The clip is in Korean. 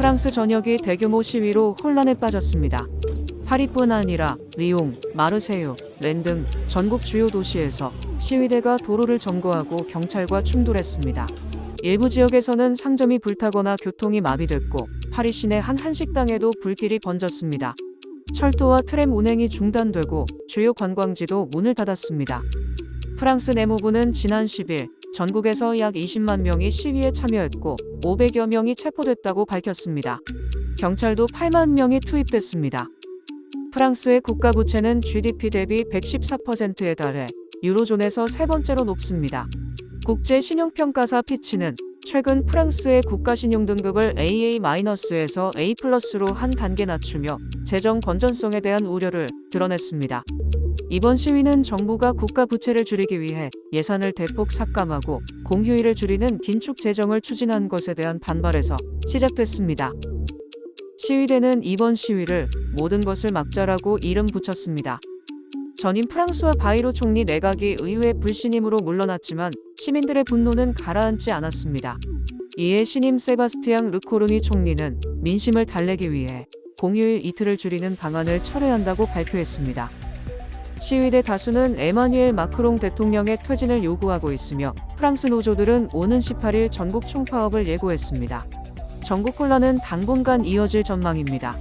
프랑스 전역이 대규모 시위로 혼란에 빠졌습니다. 파리뿐 아니라 리옹, 마르세유, 렌 등 전국 주요 도시에서 시위대가 도로를 점거하고 경찰과 충돌했습니다. 일부 지역에서는 상점이 불타거나 교통이 마비됐고 파리 시내 한 한식당에도 불길이 번졌습니다. 철도와 트램 운행이 중단되고 주요 관광지도 문을 닫았습니다. 프랑스 내무부는 지난 10일 전국에서 약 20만 명이 시위에 참여했고 500여 명이 체포됐다고 밝혔습니다. 경찰도 8만 명이 투입됐습니다. 프랑스의 국가 부채는 GDP 대비 114%에 달해 유로존에서 세 번째로 높습니다. 국제 신용평가사 피치는 최근 프랑스의 국가 신용 등급을 AA-에서 A+로 한 단계 낮추며 재정 건전성에 대한 우려를 드러냈습니다. 이번 시위는 정부가 국가 부채를 줄이기 위해 예산을 대폭 삭감하고 공휴일을 줄이는 긴축 재정을 추진한 것에 대한 반발에서 시작됐습니다. 시위대는 이번 시위를 모든 것을 막자라고 이름 붙였습니다. 전임 프랑스와 바이로 총리 내각이 의회 불신임으로 물러났지만 시민들의 분노는 가라앉지 않았습니다. 이에 신임 세바스티앙 르코르니 총리는 민심을 달래기 위해 공휴일 이틀을 줄이는 방안을 철회한다고 발표했습니다. 시위대 다수는 에마뉘엘 마크롱 대통령의 퇴진을 요구하고 있으며 프랑스 노조들은 오는 18일 전국 총파업을 예고했습니다. 전국 혼란은 당분간 이어질 전망입니다.